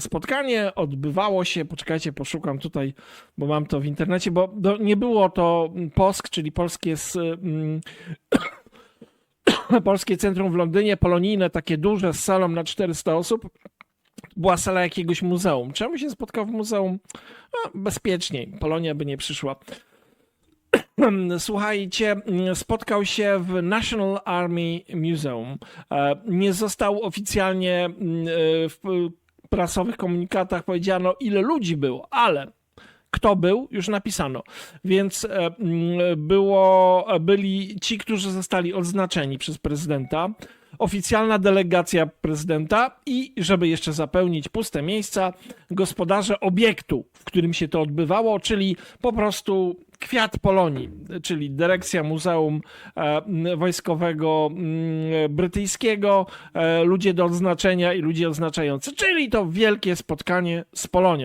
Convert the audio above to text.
Spotkanie odbywało się, poczekajcie, poszukam tutaj, bo mam to w internecie, bo do, nie było to POSK, czyli Polskie, s- mm, Polskie Centrum w Londynie, polonijne, takie duże, z salą na 400 osób. Była sala jakiegoś muzeum. Czemu się spotkał w muzeum? No, bezpieczniej. Polonia by nie przyszła. Słuchajcie, spotkał się w National Army Museum. E, Nie został oficjalnie mm, e, prasowych komunikatach powiedziano, ile ludzi było, ale kto był, już napisano. Więc e, mm, było, byli ci, którzy zostali odznaczeni przez prezydenta, oficjalna delegacja prezydenta i, żeby jeszcze zapełnić puste miejsca, gospodarze obiektu, w którym się to odbywało, czyli po prostu kwiat Polonii, czyli dyrekcja Muzeum e, Wojskowego mm, Brytyjskiego, e, ludzie do odznaczenia i ludzie odznaczający, czyli to wielkie spotkanie z Polonią.